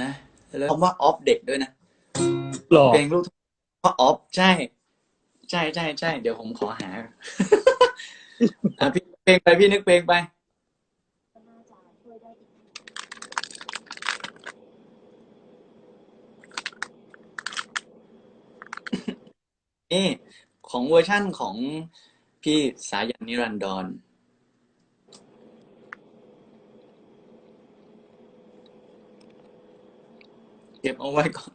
นะแล้วคำว่าออฟเด็กด้วยนะหรอเพลงลูกทุ่งว่าออฟใช่ ใช่ใช่ใช่เดี๋ยวผมขอหาอะพี่เพลงไปพี่นึกเพลงไปนี่ของเวอร์ชั่นของพี่สายันนิรันดร เก็บเอาไว้ก่อน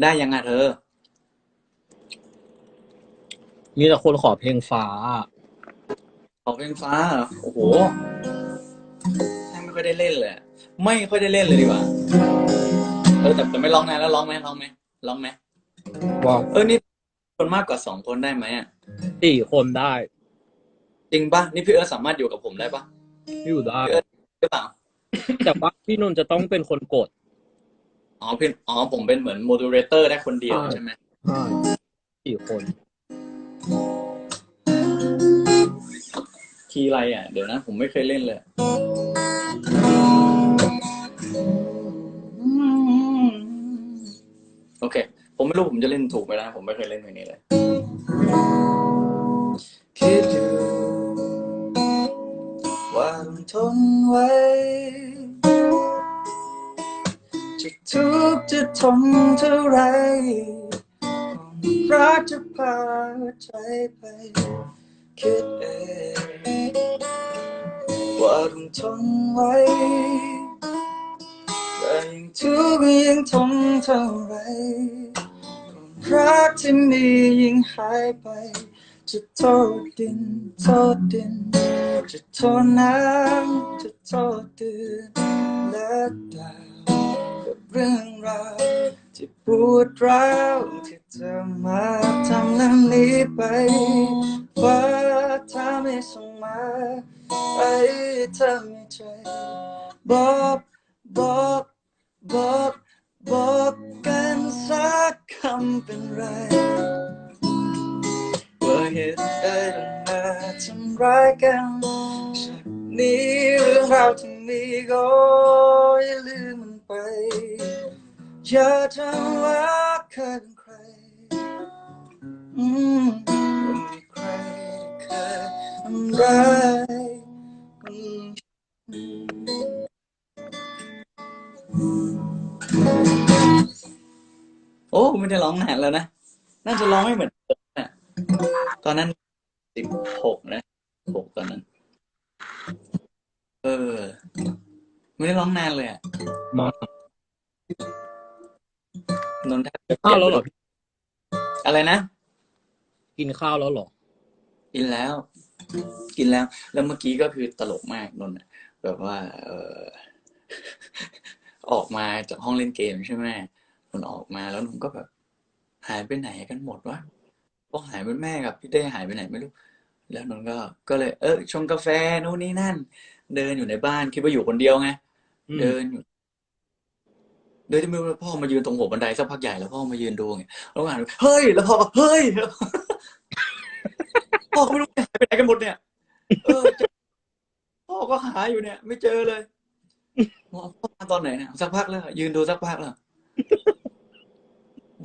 ได้ยังอะเธอ มีแต่คนขอเพลงฟ้าออกเพลงฟ้าเหรอโอ้โหแทบไม่ค่อยได้เล่นเลยอะไม่ค่อยได้เล่นเลยดีกว่า เออแต่แต่ไม่ร้องนานแล้วร้องไหมร้องไหมร้องไหมว่าเออนี่คนมากกว่าสองคนได้ไหมอะสี่คนได้ จริงป่ะ นี่พี่เอิร์ธสามารถอยู่กับผมได้ป่ะอยู่ได้หรือเปล่าแต่ว่าพี่นนท์จะต้องเป็นคนกด อ๋อเป็นอ๋อผมเป็นเหมือนโมดูเรเตอร์ได้คนเดียวใช่ใช่ไหมใช่สี่คนคีย์อะไรอะ เดี๋ยวนะ ผมไม่เคยเล่นเลย โอเค ผมไม่รู้ผมจะเล่นถูกไหมนะ ผมไม่เคยเล่นเพลงนี้เลยคิดอยู่ว่าต้องทนไว้ จะทุกข์จะทนเท่าไรความรักจะพาใจไป คิดเองว่าต้องทนไว้แต่ยังทุกข์ยังทนเท่าไรความรักที่มียิ่งหายไป จะโทษดินโทษดิน จะโทษน้ำจะโทษเดือนและดาว เรื่องราวที่ปวดร้าวที่เธอมาทำนั้นนี้ไปว่าถ้าไม่ส่งมาไอ้เธอไม่ใจบอกบอกบอกบอกกันสักคำเป็นไรว่าเหตุใดต้องมาทำร้ายกันจากนี้เรื่องราวที่มีก็อย่าลืม อย่าจำว่าเคยเป็นใครอืมว่ามีใครเคยทำร้ายโอ้ไม่ได้ร้องนานแล้วนะ น่าจะร้องไม่เหมือนเดิมอะตอนนั้นสิบหกนะหกตอนนั้น เออ ไม่ได้ร้องนานเลยอะมา นนทข้าวแล้วเหรอพี่อะไรนะ กินข้าวแล้วเหรอ กินแล้ว กินแล้ว แล้วเมื่อกี้ก็คือตลกมากนนท์อะแบบว่า เออออกมาจากห้องเล่นเกมใช่ไหมนนท์ออกมาแล้วนนท์ก็แบบ หายไปไหนกันหมดวะพวกหายไปแม่กับพี่เต้หายไปไหนไม่รู้ แล้วนนท์ก็ ก็เลย เออชงกาแฟนู่นนี่นั่น เดินอยู่ในบ้านคิดว่าอยู่คนเดียวไงอืมเดินอยู่ เดินจะไม่รู้ว่าพ่อมายืนตรงหัวบันไดสักพักใหญ่แล้วพ่อมายืนดูไงแล้วก็หันไปเฮ้ย แล้วพ่อก็เฮ้ยพ่อก็ไม่รู้หายไปไหนกันหมดเนี่ยเออเจอพ่อก็หาอยู่เนี่ย ไม่เจอเลยบอกพ่อมาตอนไหนเนี่ยสักพักแล้ว ยืนดูสักพักแล้ว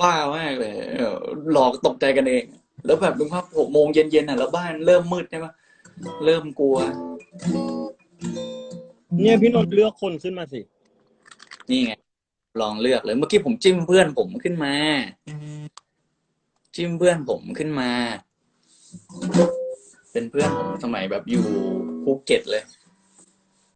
บ้ามากเลยเออหลอกตกใจกันเอง แล้วแบบดูภาพหกโมงเย็นๆอะแล้วบ้านเริ่มมืดใช่ไหมเริ่มกลัว เนี่ยพี่นนท์เลือกคนขึ้นมาสิ นี่ไง ลองเลือกเลยเมื่อกี้ผมจิ้มเพื่อนผมขึ้นมา จิ้มเพื่อนผมขึ้นมา เป็นเพื่อนผมสมัยแบบอยู่ภูเก็ตเลย